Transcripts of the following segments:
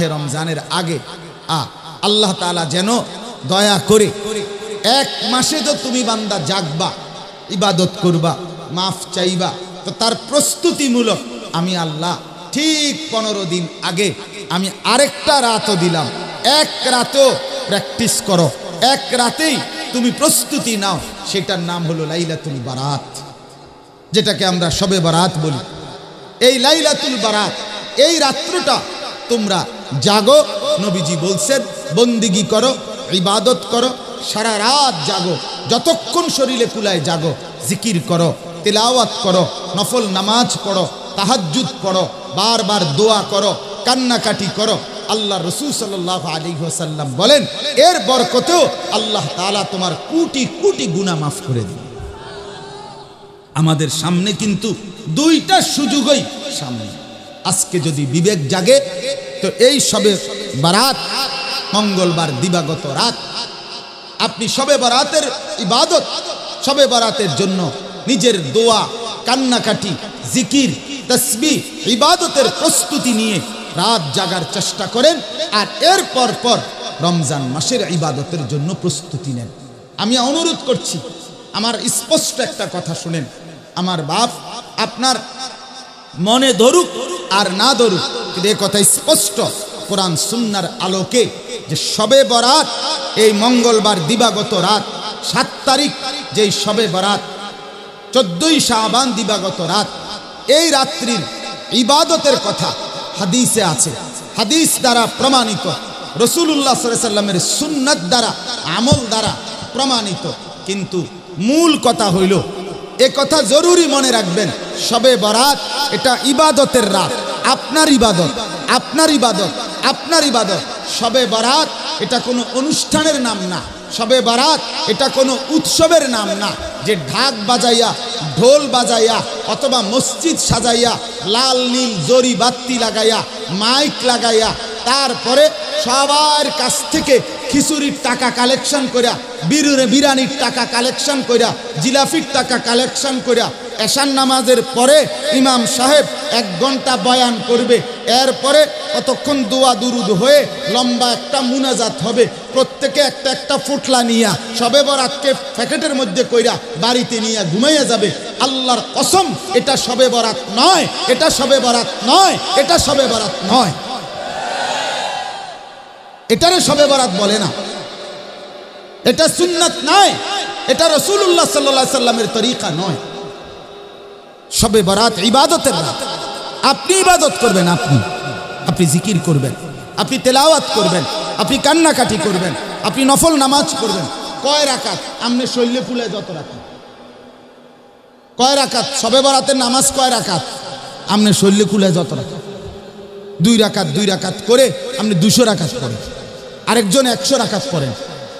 মাহে রমজানের আগে, আ, আল্লাহ তাআলা যেন দয়া করে এক মাসে তো তুমি বান্দা জাগবা, ইবাদত করবা, মাফ চাইবা, তো তার প্রস্তুতিমূলক আমি আল্লাহ ঠিক পনেরো দিন আগে আমি আরেকটা রাতও দিলাম। এক রাতেও প্র্যাকটিস করো। এক রাতেই তুমি প্রস্তুতি নাও। সেটার নাম হলো লাইলাতুল বারাত, যেটাকে আমরা সবে বারাত বলি। এই লাইলাতুল বারাত, এই রাত্রটা তোমরা জাগো, নবীজি বলছেন, বন্দিগি করো, ইবাদত করো, সারা রাত জাগো, যতক্ষণ শরীরে কুলায় জাগো, জিকির করো, তেলাওয়াত করো, নফল নামাজ পড়ো, তাহাজ্জুদ পড়ো, বারবার দোয়া করো, কান্নাকাটি করো আল্লাহ রসুল সাল্লাহ আলী সাল্লাম বলেন, এর বরকতেও আল্লাহ তাআলা তোমার কোটি কোটি গুনাহ মাফ করে দিন আমাদের সামনে কিন্তু দুইটা সুযোগই সামনে। আজকে যদি বিবেক জাগে তো এই সবে বারাত, মঙ্গলবার দিবাগত রাত। আপনি সবে বারাতের ইবাদত, সবে বারাতের জন্য নিজের দোয়া, কান্নাকাটি, জিকির তসবি ইবাদতের প্রস্তুতি নিয়ে রাত জাগার চেষ্টা করেন আর এর পর পর রমজান মাসের ইবাদতের জন্য প্রস্তুতি নেন। আমি অনুরোধ করছি, আমার স্পষ্ট একটা কথা শুনেন। আমার বাপ আপনার মনে ধরুক আর না ধরুক কিন্তু এ কথা স্পষ্ট কোরআন সুন্নার আলোকে যে সবে বরাত, এই মঙ্গলবার দিবাগত রাত, সাত তারিখ যেই সবে বরাত, চোদ্দই শাহবান দিবাগত রাত, এই রাত্রির ইবাদতের কথা হাদিসে আছে। হাদিস দ্বারা প্রমাণিত রসুল্লাহ সাল্লামের সুন্নত দ্বারা, আমল দ্বারা প্রমাণিত। কিন্তু মূল কথা হইল, এ কথা জরুরি মনে রাখবেন সবে বরাত এটা ইবাদতের রাত। আপনার ইবাদত আপনার ইবাদত আপনার ইবাদত। সবে বারাত এটা কোনো অনুষ্ঠানের নাম না। সবে বারাত এটা কোনো উৎসবের নাম না। যে ঢাক বাজাইয়া, ঢোল বাজাইয়া, অথবা মসজিদ সাজাইয়া, লাল, নীল, জরি বাত্তি লাগাইয়া, মাইক লাগাইয়া, তারপরে সবার কাছ থেকে খিচুড়ির টাকা কালেকশন করিয়া বিরুরে বিরানির টাকা কালেকশন করিয়া জিলাফির টাকা কালেকশন করিয়া এশান নামাজের পরে ইমাম সাহেব এক ঘণ্টা বয়ান করবে। এরপরে কতক্ষণ দোয়া দুরুদ হয়ে লম্বা একটা মুনাজাত হবে। প্রত্যেকে একটা একটা ফুটলা নিয়া সবে বরাতকে প্যাকেটের মধ্যে কইরা বাড়িতে নিয়ে ঘুমাইয়া যাবে। আল্লাহর কসম, এটা সবে বরাত নয়, এটা সবে বরাত নয়, এটা সবে বরাত নয়। এটারে সবে বরাত বলে না। এটা সুন্নাত নয় এটা রসুল্লাহ সাল্লাহ সাল্লামের তরিকা নয়। সবে বরাত ইবাদতের রাত আপনি ইবাদত করবেন, আপনি। আপনি জিকির করবেন, আপনি তেলাওয়াত করবেন, আপনি কান্নাকাটি করবেন, আপনি নফল নামাজ করবেন কয় রাকাত? আমনে শৈল্যে ফুলে যত রাখাত কয় রাকাত? সবে বরাতের নামাজ কয় রাকাত? আমনে শৈল্যে কুলে যত রাখাত দুই রাকাত দুই রাকাত করে আপনি দুশো রাকাত করেন আরেকজন একশো রাকাত করেন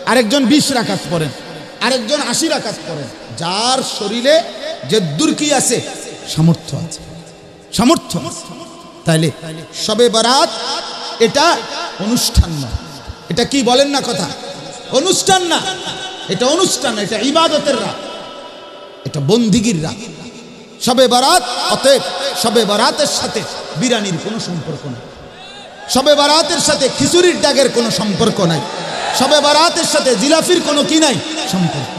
আরেকজন বিশ রাকাত করেন আরেকজন আশি রাকাত করেন যার শরীরে যে দুর্কি আছে সামর্থ্য আছে। সামর্থ্য তাইলে সবে বারাত এটা অনুষ্ঠান না। এটা কি বলেন না কথা? অনুষ্ঠান না। এটা অনুষ্ঠান এটা ইবাদতের রাত। এটা বন্দিগির রাত। সবে বারাত, অতএব সবে বারাতের সাথে বিরানির কোনো সম্পর্ক নেই। সবে বারাতের সাথে খিচুড়ির ডাগের কোনো সম্পর্ক নাই। সবে বারাতের সাথে জিলাফির কোনো কি নাই? সম্পর্ক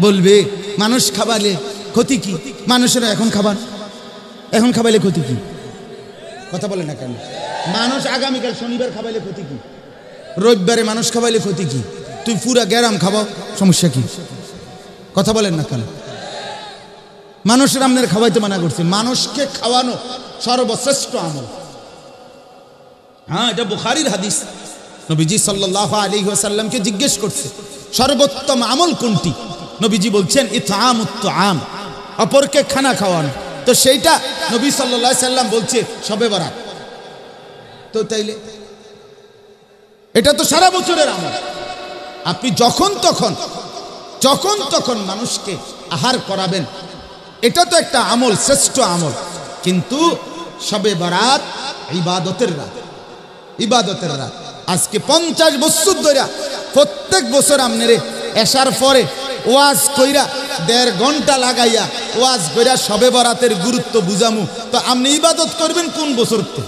বলবে, মানুষ খাবালে ক্ষতি কি? মানুষেরা এখন খাবার? এখন খাবাইলে ক্ষতি কি? কথা বলে না কেন? মানুষ আগামীকাল শনিবার খাবাইলে ক্ষতি কি? রবিবারে মানুষ খাবাইলে ক্ষতি কি? তুই পুরা গ্যারাম খাবাও, সমস্যা কি? কথা বলেন না কেন? মানুষের আমনের খাওয়াইতে মানা করছে। মানুষকে খাওয়ানো সর্বশ্রেষ্ঠ আমল। হ্যাঁ এটা বুখারির হাদিস। নবীজি সাল্লাহ আলী সাল্লামকে জিজ্ঞেস করছে, সর্বোত্তম আমল কোনটি? নবীজি বলছেন ইতাম আম অপরকে খানা খাওয়ানো। তো সেইটা নবী সাল্লাহ সাল্লাম বলছে, সবে বারাত। তো তাইলে, এটা তো সারা বছরের আমল। আপনি যখন তখন যখন তখন মানুষকে আহার করাবেন, এটা তো একটা আমল, শ্রেষ্ঠ আমল। কিন্তু সবে বারাত ইবাদতের রাত ইবাদতের রাত। আজকে পঞ্চাশ বছর ধরে, প্রত্যেক বছর আমনেরে এসার পরে ওয়াজ কইরা দেড় ঘণ্টা লাগাইয়া ওয়াজ কইরা সবে বরাতের গুরুত্ব বুঝামু। তো আপনি ইবাদত করবেন কোন বছর তো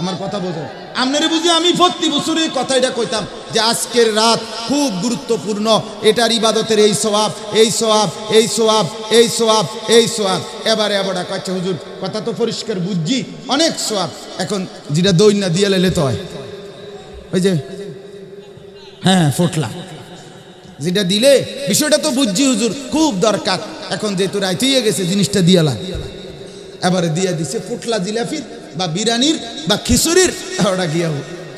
আমার কথা বোঝো। আপনারে বুঝি আমি প্রতি বছরে কথা এটা কইতাম যে আজকের রাত খুব গুরুত্বপূর্ণ। এটার ইবাদতের এই সোয়াব এই সোয়াব এই সোয়াব এই সোয়াব এই সোয়াব এবারে এবারে কয়েছে হুজুর, কথা তো পরিষ্কার বুঝছি। অনেক সোয়াব এখন যেটা দৈন্যা দিয়ে লেলে তো হয়। ওই যে হ্যাঁ ফোটলা। যেটা দিলে বিষয়টা তো বুঝছি হুজুর, খুব দরকার। এখন যেহেতু রাইতেই গেছে, জিনিসটা দিয়ালা এবারে দিয়া দিছে ফুটলা জিলাফির বা বিরানির বা খিচুড়ির, ওটা গিয়া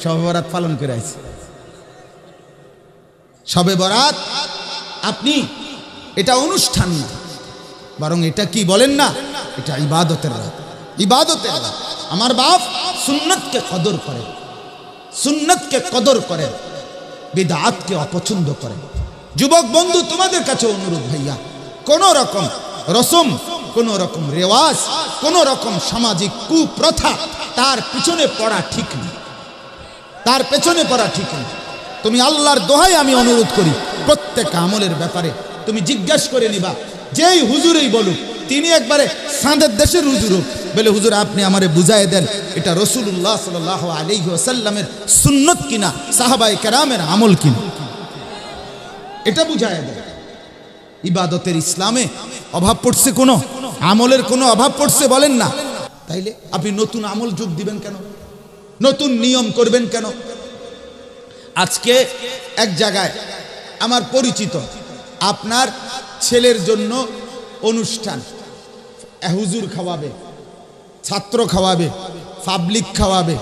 সবে বরাত পালন করে আছে সবে বরাত আপনি, এটা অনুষ্ঠান না। বরং এটা কি বলেন না, এটা ইবাদতের রাত। ইবাদতের রাত। আমার বাপ সুন্নতকে কদর করে। সুন্নতকে কদর করে। বিদাতকে অপছন্দ করে। যুবক বন্ধু, তোমাদের কাছে অনুরোধ ভাইয়া, কোন রকম রসম, কোন রকম রেওয়াজ, কোন রকম সামাজিক কুপ্রথা তার পিছনে পড়া ঠিক নেই। তার পেছনে পড়া ঠিক নেই। তুমি আল্লাহর দোহাই আমি অনুরোধ করি, প্রত্যেক আমলের ব্যাপারে তুমি জিজ্ঞেস করে নিবা, যেই হুজুরেই বলুক, তিনি একবারে সাঁদের দেশের হুজুর বলে, হুজুর, আপনি আমারে বুঝাই দেন, এটা রসুল্লাহ সাল আলী সাল্লামের সুন্নত কিনা সাহাবাই কেরামের আমল কিনা? এটা বুঝায় দেয়। ইবাদতের ইসলামে অভাব পড়ছে কোনো? আমলের কোনো অভাব পড়ছে বলেন না। তাইলে আপনি নতুন আমল যোগ দিবেন কেন? নতুন নিয়ম করবেন কেন? আজকে এক জায়গায় আমার পরিচিত আপনার ছেলের জন্য অনুষ্ঠান। হুজুর খাওয়াবে, ছাত্র খাওয়াবে পাবলিক খাওয়াবে,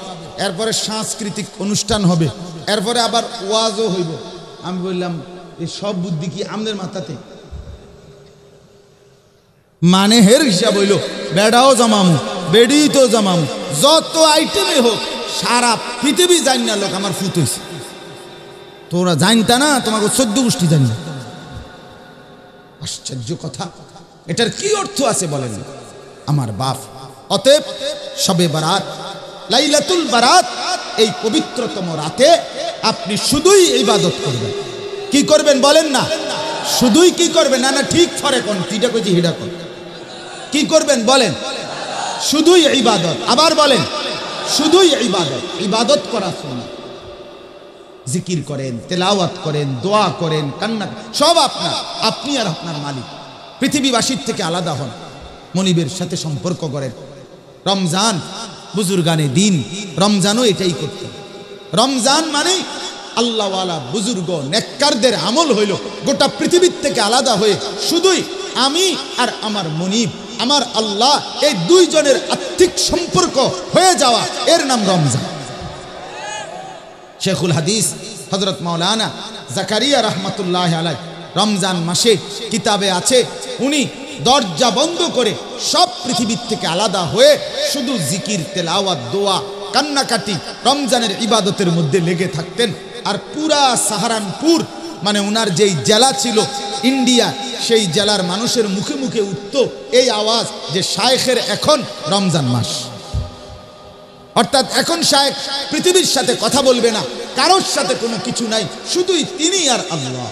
এরপরে সাংস্কৃতিক অনুষ্ঠান হবে, এরপরে আবার ওয়াজও হইব। আমি বললাম এই সব বুদ্ধি কি আমাদের মাথাতে? মানে হের হিসাব হইল, বেড়াও জমামু বেড়ি তো জমামু, যত আইটেমে হোক, সারা পৃথিবী জানি না লোক আমার ফুট হয়েছে তোরা জানতা না, তোমাকে চোদ্দ গোষ্ঠী জানি। আশ্চর্য কথা, এটার কি অর্থ আছে বলেন? আমার বাপ, অতএব সবে বারাত, লাইলাতুল বারাত, এই পবিত্রতম রাতে আপনি শুধুই ইবাদত করবেন। কি করবেন বলেন না? শুধুই কি করবেন? না না, ঠিক ফরে কোন কিটা কইছি হিডা কোন। কি করবেন বলেন? শুধুই ইবাদত। আবার বলেন, শুধুই ইবাদত। ইবাদত করা শোনা। জিকির করেন, তেলাওয়াত করেন, দোয়া করেন, কান্না সব আপনার। আপনি আর আপনার মালিক। পৃথিবীবাসীর থেকে আলাদা হন। মনিবের সাথে সম্পর্ক করেন রমজান, বুজুর্গানে দিন। রমজানও এটাই করত রমজান মানে আল্লাহওয়ালা বুজুর্গ, নেককারদের আমল হইল গোটা পৃথিবীর থেকে আলাদা হয়ে শুধুই আমি আর আমার মনিব, আমার আল্লাহ, এই দুইজনের আর্থিক সম্পর্ক হয়ে যাওয়া। এর নাম রমজান। শেখুল হাদিস হজরত মাওলানা জাকারিয়া রহমতুল্লাহ আলাই রমজান মাসে কিতাবে আছে, উনি দরজা বন্ধ করে সব পৃথিবীর থেকে আলাদা হয়ে শুধু জিকির, তেলাওয়াত, দোয়া, কান্নাকাটি রমজানের ইবাদতের মধ্যে লেগে থাকতেন। আর পুরা সাহারানপুর মানে ওনার যেই জেলা ছিল ইন্ডিয়া, সেই জেলার মানুষের মুখে মুখে উঠত এই আওয়াজ যে শায়েখের এখন রমজান মাস। অর্থাৎ এখন শায়েখ পৃথিবীর সাথে কথা বলবে না, কারোর সাথে কোনো কিছু নাই, শুধুই তিনি আর আল্লাহ।